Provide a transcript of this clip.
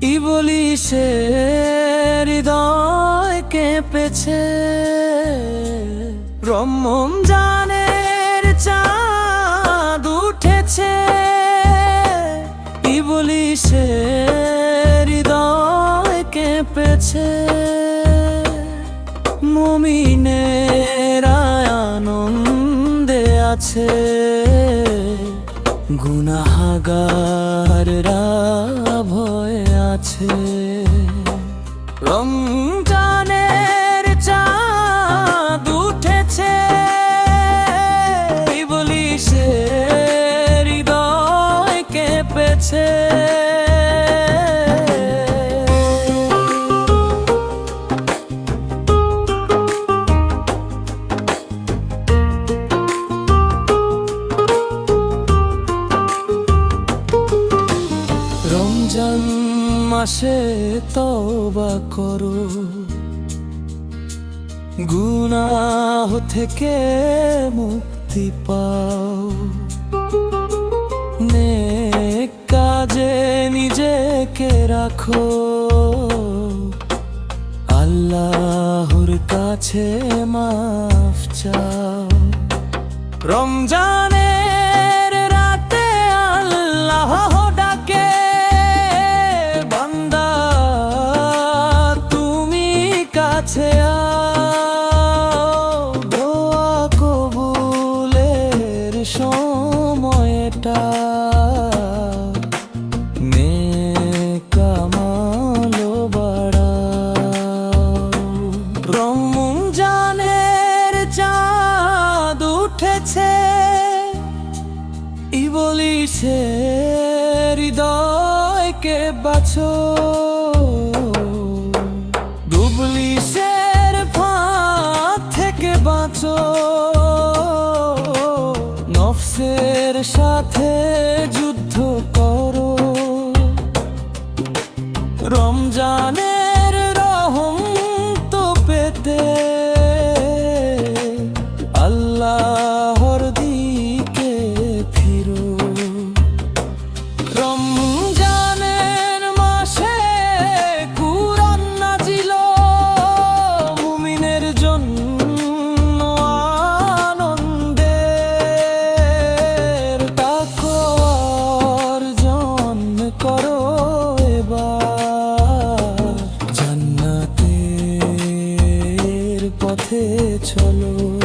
ইবলিশে হৃদয় কেঁপেছে। রম্মম জানের চাঁদ উঠেছে। ই বলি ইবলিশে হৃদয় কেঁপেছে। মুমিনেরা আনন্দে আছে। গুনাহাগাররা ভয় আছে। রমজানের চাঁদ উঠেছে। বলিসে হৃদয় কেঁপেছে। মাসে তবা করো। গুনাহ থেকে মুক্তি পাও। নেক কাজে নিজেকে রাখো। আল্লাহর কাছে মাফ চাও। রমজানের কাছে দোয়া কবুলের সময়টা। উঠেছে ইবলিশে হৃদয়কে বাছো মনের সাথে যুদ্ধ করো। রমজানে tunnel.